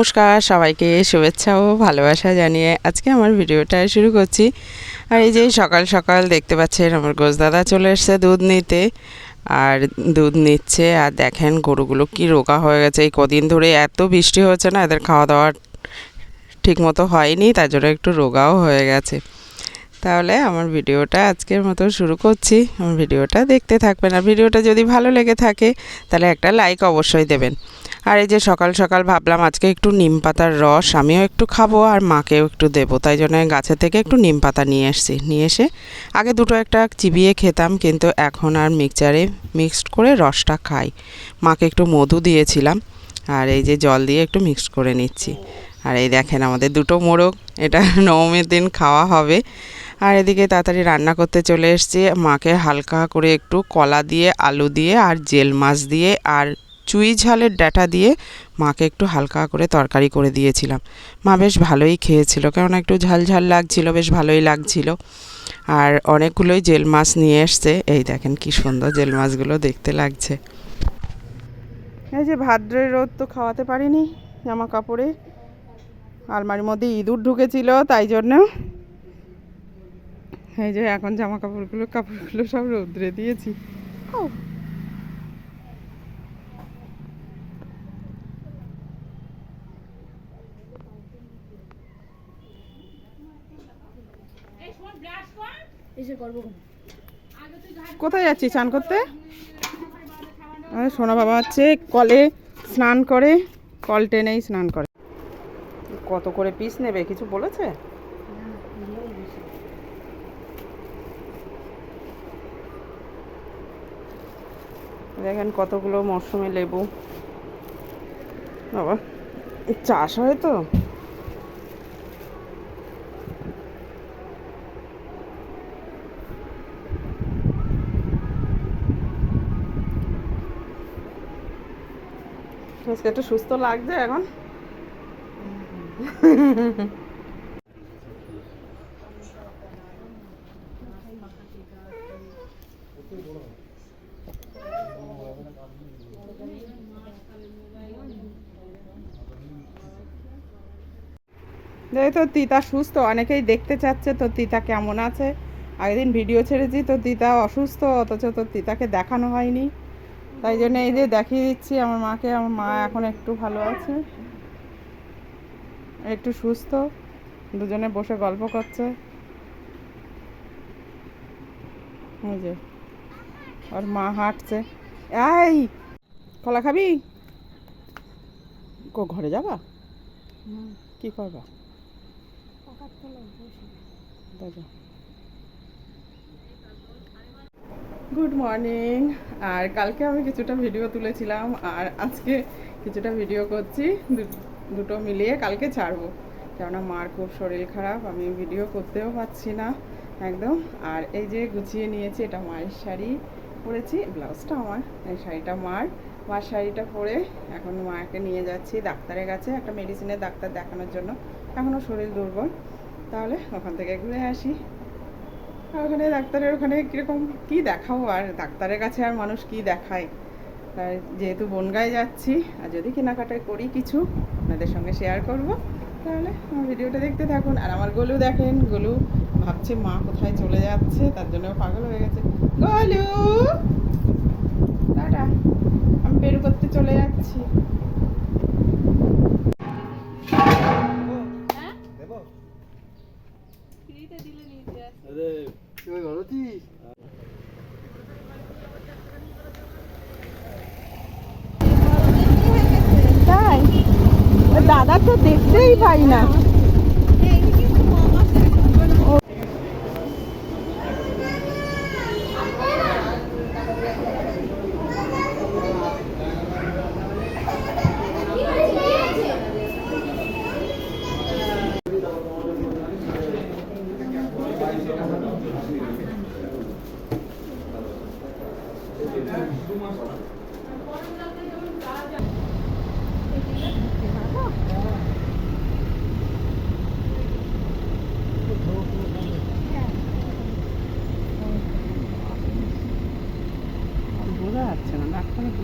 নমস্কার, সবাইকে শুভেচ্ছা ও ভালোবাসা জানিয়ে আজকে আমার ভিডিওটা শুরু করছি। আর এই যে সকাল সকাল দেখতে পাচ্ছেন, আমার গোসদাদা চলে এসছে দুধ নিতে। আর দুধ নিচ্ছে, আর দেখেন গরুগুলো কি রোগা হয়ে গেছে। এই কদিন ধরে এত বৃষ্টি হচ্ছে না, এদের খাওয়া দাওয়া ঠিক মতো হয়নি, তার জন্য একটু রোগাও হয়ে গেছে। তাহলে আমার ভিডিওটা আজকের মতো শুরু করছি। আমার ভিডিওটা দেখতে থাকবেন। আর ভিডিওটা যদি ভালো লেগে থাকে, তাহলে একটা লাইক অবশ্যই দেবেন। আর এই যে সকাল সকাল ভাবলাম আজকে একটু নিম পাতার রস, আমিও একটু খাব আর মাকেও একটু দেবো। তাই জন্য গাছে থেকে একটু নিম পাতা নিয়ে এসেছি নিয়ে এসে আগে দুটো একটা চিবিয়ে খেতাম, কিন্তু এখন আর মিক্সচারে মিক্সড করে রসটা খাই। মাকে একটু মধু দিয়েছিলাম, আর এই যে জল দিয়ে একটু মিক্সড করে নিচ্ছি। আর এই দেখেন আমাদের দুটো মোরগ, এটা নবমীর দিন খাওয়া হবে। আর এদিকে তাড়াতাড়ি রান্না করতে চলে এসেছি। মাকে হালকা করে একটু কলা দিয়ে, আলু দিয়ে আর জেল মাছ দিয়ে আর চুই ঝালের ডাটা দিয়ে মাকে একটু হালকা করে তরকারি করে দিয়েছিলাম। মা বেশ ভালোই খেয়েছিল, কেননা একটু ঝাল ঝাল লাগছিল, বেশ ভালোই লাগছিল। আর অনেকগুলোই জেল মাছ নিয়ে এসছে। এই দেখেন কি সুন্দর জেল মাছগুলো দেখতে লাগছে। এই যে ভাদ্রের রোদ তো খাওয়াতে পারিনি জামা কাপড়ে আলমারির মধ্যে ইঁদুর ঢুকেছিল, তাই জন্য। এই যে এখন জামা কাপড়গুলো কাপড়গুলো সব রোদ্রে দিয়েছি ও এসে করব কোথায় যাচ্ছি? স্নান করতে? সোনা বাবা হচ্ছে কলে স্নান করে, কল টেনেই স্নান করে। কত করে পিস নেবে? কিছু বলেছে? দেখেন কতগুলো মরশুমে লেবু। বাবা চাষ হয় তো? একটু সুস্থ লাগছে এখন। তো তিতা সুস্থ, অনেকেই দেখতে চাচ্ছে তো তিতা কেমন আছে। আগের দিন ভিডিও ছেড়েছি তো তিতা অসুস্থ, অথচ তো তিতাকে দেখানো হয়নি। তাই জন্য এই যে দেখিয়ে দিচ্ছি আমার মাকে আমার মা এখন একটু ভালো আছে। একটু সুস্থ দুজনে বসে গল্প করছে। এই যে ওর মা হাঁটছে। এই কলা খাবি? কো ঘরে যাবা? কি করবা? দেখো গুড মর্নিং আর কালকে আমি কিছুটা ভিডিও তুলেছিলাম, আর আজকে কিছুটা ভিডিও করছি। দুটো মিলিয়ে কালকে ছাড়বো। কেননা মার খুব শরীর খারাপ, আমি ভিডিও করতেও পারছি না একদম। আর এই যে গুছিয়ে নিয়েছি, এটা মায়ের শাড়ি পরেছি, ব্লাউজটা আমার। এই শাড়িটা মার। মার শাড়িটা পরে এখন মাকে নিয়ে যাচ্ছি ডাক্তারের কাছে, একটা মেডিসিনের ডাক্তার দেখানোর জন্য। এখনও শরীর দুর্বল। তাহলে ওখান থেকে ঘুরে আসি। ওখানে ডাক্তারের ওখানে কীরকম, কী দেখাবো? আর ডাক্তারের কাছে আর মানুষ কি দেখায়? তাই যেহেতু বনগায় যাচ্ছি, আর যদি কেনাকাটা করি কিছু, আপনাদের সঙ্গে শেয়ার করব, তাহলে আমার ভিডিওটা দেখতে থাকুন। আর আমার গলু দেখেন, গলু ভাবছে মা কোথায় চলে যাচ্ছে, তার জন্য পাগল হয়ে গেছে। গলু! টাটা, আমি বেরু করতে চলে যাচ্ছি। দাদা তো দেখতেই পাই না বোঝা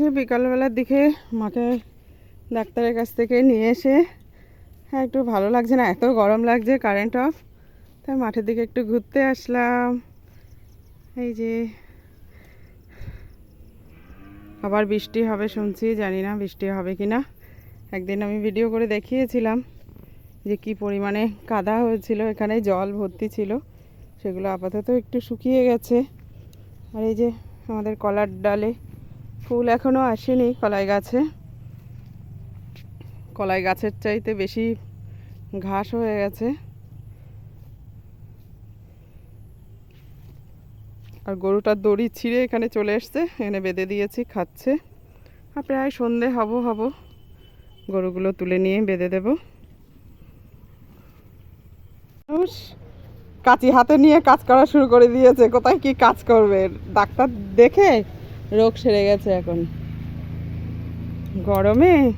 যে বিকালবেলার দিকে মাকে ডাক্তারের কাছ থেকে নিয়ে এসে হ্যাঁ একটু ভালো লাগছে না, এত গরম লাগছে কারেন্ট অফ তাই মাঠের দিকে একটু ঘুরতে আসলাম। এই যে আবার বৃষ্টি হবে শুনছি, জানি না বৃষ্টি হবে কি না একদিন আমি ভিডিও করে দেখিয়েছিলাম যে কি পরিমাণে কাদা হয়েছিল, এখানে জল ভর্তি ছিল, সেগুলো আপাতত একটু শুকিয়ে গেছে। আর এই যে আমাদের কলার ডালে ফুল এখনও আসেনি কলাই গাছে কলাই গাছের চাইতে বেশি ঘাস হয়ে গেছে। আর গরুটার দড়ি ছিঁড়ে এখানে চলে এসছে এখানে বেঁধে দিয়েছি, খাচ্ছে। আর প্রায় সন্ধে হব হব, গরুগুলো তুলে নিয়ে বেঁধে দেব। কাঁচি হাতে নিয়ে কাজ করা শুরু করে দিয়েছে, কোথায় কি কাজ করবে? ডাক্তার দেখে রোগ সেরে গেছে এখন। গরমে?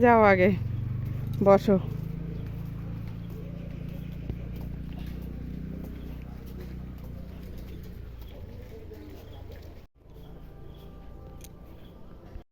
যাও আগে বসো।